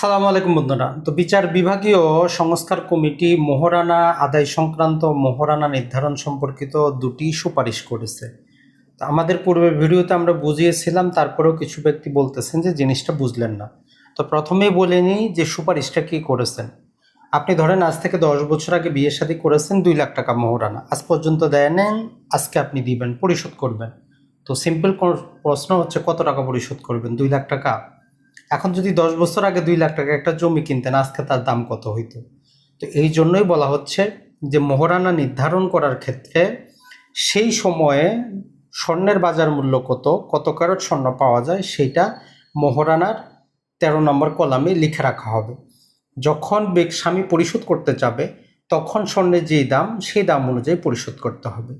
সালামু আলাইকুম বন্ধুরা। তো বিচার বিভাগীয় সংস্কার কমিটি মোহরানা আদায় সংক্রান্ত মোহরানা নির্ধারণ সম্পর্কিত দুটি সুপারিশ করেছে। তো আমাদের পূর্বের ভিডিওতে আমরা বুঝিয়েছিলাম, তারপরেও কিছু ব্যক্তি বলতেছেন যে জিনিসটা বুঝলেন না। তো প্রথমেই বলে নিই যে সুপারিশটা কি করেছেন। আপনি ধরেন আজ থেকে দশ বছর আগে বিয়ে শাদী করেছেন, দুই লাখ টাকা মোহরানা আজ পর্যন্ত দেয় নেন, আজকে আপনি দিবেন, পরিশোধ করবেন। তো সিম্পল প্রশ্ন হচ্ছে, কত টাকা পরিশোধ করবেন? দুই লাখ টাকা? এখন যদি দশ বছর আগে দুই লাখ টাকা একটা জমি কিনতেন, আজকে তার দাম কত হইতো? তো এই জন্যই বলা হচ্ছে যে মোহরানা নির্ধারণ করার ক্ষেত্রে সেই সময়ে স্বর্ণের বাজার মূল্য কত কত ক্যারেট স্বর্ণ পাওয়া যায় সেইটা মোহরানার তেরো নম্বর কলামে লিখে রাখা হবে। যখন স্বামী পরিশোধ করতে যাবে, তখন স্বর্ণের যেই দাম, সেই দাম অনুযায়ী পরিশোধ করতে হবে।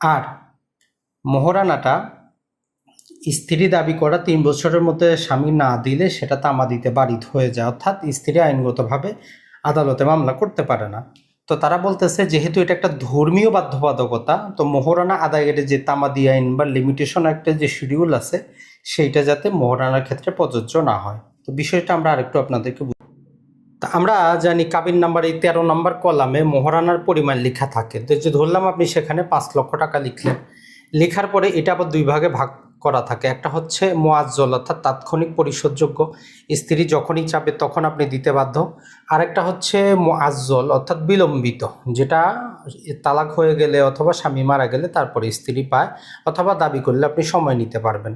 আর মোহরানাটা স্ত্রী দাবি করা তিন বছরের মধ্যে স্বামী না দিলে সেটা তামা দিতে বাড়িত হয়ে যায়, অর্থাৎ স্ত্রী আইনগতভাবে আদালতে মামলা করতে পারে না। তো তারা বলতেছে, যেহেতু এটা একটা ধর্মীয় বাধ্যবাধকতা, তো মোহরানা আদায়ের যে তামাদি আইন বা লিমিটেশন একটা যে শিডিউল আছে, সেইটা যাতে মোহরানার ক্ষেত্রে প্রযোজ্য না হয়। তো বিষয়টা আমরা আরেকটু আপনাদেরকে তা আমরা জানি কাবিন নাম্বার এই তেরো নাম্বার কলামে মোহরানার পরিমাণ লেখা থাকে। তো যে ধরলাম আপনি সেখানে পাঁচ লক্ষ টাকা লিখলেন। লেখার পরে এটা আবার দুই ভাগে ভাগ করা থাকে। একটা হচ্ছে মোয়াজ্জল, অর্থাৎ তাৎক্ষণিক পরিশোধযোগ্য। স্ত্রী যখনই চাবে তখন আপনি দিতে বাধ্য। আরেকটা হচ্ছে মোয়াজ্জল, অর্থাৎ বিলম্বিত, যেটা তালাক হয়ে গেলে অথবা স্বামী মারা গেলে তারপরে স্ত্রী পায় অথবা দাবি করলে আপনি সময় নিতে পারবেন।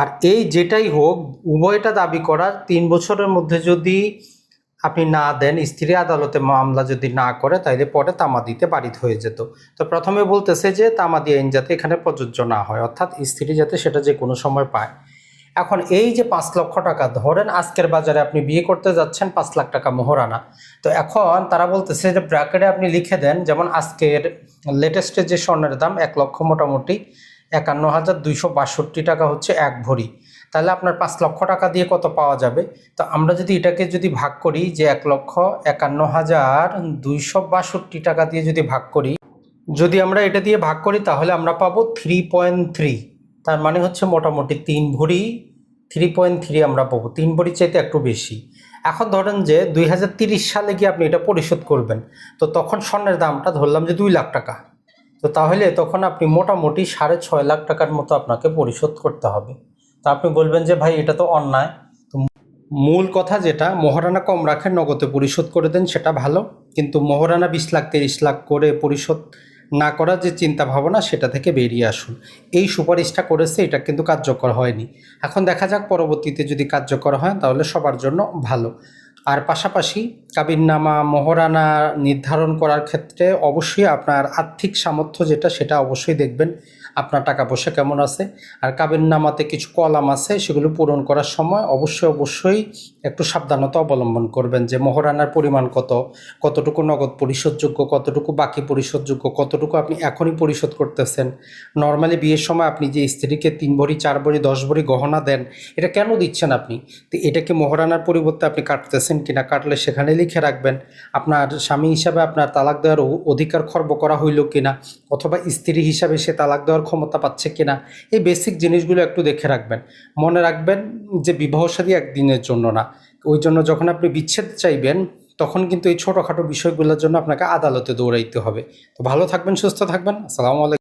আর এই যেটাই হোক, উভয়টা দাবি করার তিন বছরের মধ্যে যদি আপনি না দেন, স্ত্রী আদালতে মামলা যদি না করে তাহলে পরে তামা দিতে বারিত হয়ে যেত। তো প্রথমে বলতেছে যে, তামাদি আইন যাতে এখানে প্রযোজ্য না হয়, অর্থাৎ স্ত্রী যাতে সেটা যে কোনো সময় পায়। এখন এই যে পাঁচ লক্ষ টাকা, ধরেন আজকের বাজারে আপনি বিয়ে করতে যাচ্ছেন, পাঁচ লাখ টাকা মোহরানা। তো এখন তারা বলতেছে যে, ব্র্যাকেটে আপনি লিখে দেন, যেমন আজকের লেটেস্টের যে স্বর্ণের দাম, এক লক্ষ মোটামুটি একান্ন হাজার দুইশো বাষট্টি টাকা হচ্ছে এক ভরি। তাহলে আপনার পাঁচ লক্ষ টাকা দিয়ে কত পাওয়া যাবে? তো আমরা যদি এটাকে যদি ভাগ করি যে এক লক্ষ একান্ন হাজার দুইশো বাষট্টি টাকা দিয়ে যদি ভাগ করি, যদি আমরা এটা দিয়ে ভাগ করি তাহলে আমরা পাবো থ্রি পয়েন্ট থ্রি। তার মানে হচ্ছে মোটামুটি তিন ভরি, থ্রি পয়েন্ট থ্রি আমরা পাবো। তিন ভরি চাইতে একটু বেশি। এখন ধরেন যে দুই সালে গিয়ে আপনি এটা পরিশোধ করবেন, তো তখন স্বর্ণের দামটা ধরলাম যে দুই লাখ টাকা। তো তাহলে তখন আপনি মোটামুটি সাড়ে ছয় লাখ টাকার মতো আপনাকে পরিশোধ করতে হবে। তা আপনি বলবেন যে, ভাই, এটা তো অন্যায়। তো মূল কথা যেটা, মহারানা কম রাখেন নগদে পরিশোধ করে দেন, সেটা ভালো। কিন্তু মহারানা বিশ লাখ, তিরিশ লাখ করে পরিশোধ না করার যে চিন্তা ভাবনা সেটা থেকে বেরিয়ে আসুন। এই সুপারিশটা করেছে, এটা কিন্তু কার্যকর হয়নি। এখন দেখা যাক, পরবর্তীতে যদি কার্যকর হয়, তাহলে সবার জন্য ভালো। আর পাশাপাশি কাবিননামা মহরানা নির্ধারণ করার ক্ষেত্রে অবশ্যই আপনার আর্থিক সামর্থ্য যেটা, সেটা অবশ্যই দেখবেন। আপনার টাকা পয়সা কেমন আছে? আর কাবের নামাতে কিছু কলাম আছে, সেগুলো পূরণ করার সময় অবশ্যই অবশ্যই একটু সাবধানতা অবলম্বন করবেন যে মহারানার পরিমাণ কত, কতটুকু নগদ পরিশোধযোগ্য কতটুকু বাকি পরিশোধযোগ্য কতটুকু আপনি এখনই পরিশোধ করতেছেন। নর্মালি বিয়ের সময় আপনি যে স্ত্রীকে তিন ভরি, চার ভরি, দশ ভরি গহনা দেন, এটা কেন দিচ্ছেন আপনি? তো এটাকে মহারানার পরিবর্তে আপনি কাটতেছেন কিনা কাটলে সেখানে লিখে রাখবেন। আপনার স্বামী হিসাবে আপনার তালাক দেওয়ার অধিকার খর্ব করা হইল কিনা অথবা স্ত্রী হিসাবে সে তালাক দেওয়ার ক্ষমতা পাচ্ছে কিনা, এই বেসিক জিনিসগুলো একটু দেখে রাখবেন। মনে রাখবেন যে বিবাহ সাদী একদিনের জন্য না। ওই জন্য যখন আপনি বিচ্ছেদ চাইবেন, তখন কিন্তু এই ছোটোখাটো বিষয়গুলোর জন্য আপনাকে আদালতে দৌড়াইতে হবে। তো ভালো থাকবেন, সুস্থ থাকবেন। আসসালামু আলাইকুম।